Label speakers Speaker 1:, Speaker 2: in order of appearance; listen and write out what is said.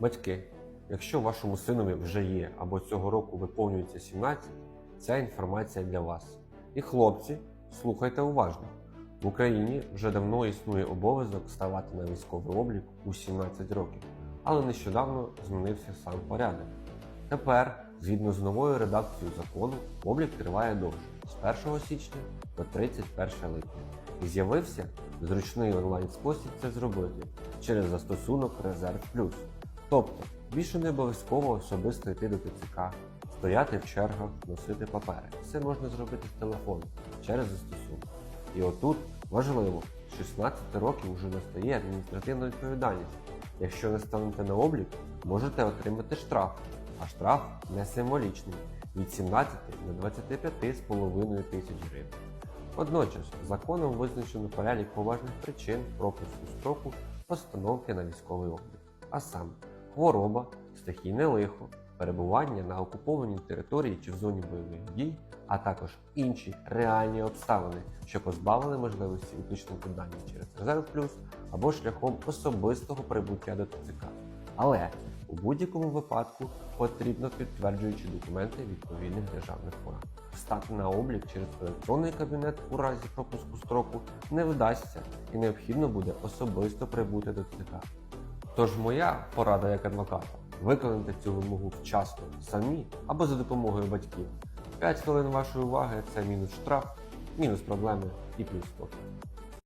Speaker 1: Батьки, якщо вашому синові вже є або цього року виповнюється 17, ця інформація для вас. І хлопці, слухайте уважно. В Україні вже давно існує обов'язок ставати на військовий облік у 17 років, але нещодавно змінився сам порядок. Тепер, згідно з новою редакцією закону, облік триває довше з 1 січня по 31 липня. І з'явився зручний онлайн-спосіб це зробити через застосунок Резерв Плюс. Тобто, більше не обов'язково особисто йти до ТЦК, стояти в чергах, носити папери. Все можна зробити з телефону через застосунок. І отут важливо, з 16 років вже настає адміністративна відповідальність. Якщо не станете на облік, можете отримати штраф, а штраф не символічний від 17 до 25,5 тисяч гривень. Водночас законом визначено перелік поважних причин пропуску строку постановки на військовий облік, а саме хвороба, стихійне лихо, перебування на окупованій території чи в зоні бойових дій, а також інші реальні обставини, що позбавили можливості уточнити дані через резерв плюс або шляхом особистого прибуття до ТЦК. Але у будь-якому випадку потрібно підтверджуючі документи відповідних державних органів. Встати на облік через електронний кабінет у разі пропуску строку не вдасться і необхідно буде особисто прибути до ТЦК. Тож моя порада як адвоката виконати цю вимогу вчасно самі або за допомогою батьків. 5 хвилин вашої уваги це мінус штраф, мінус проблеми і плюс спокій.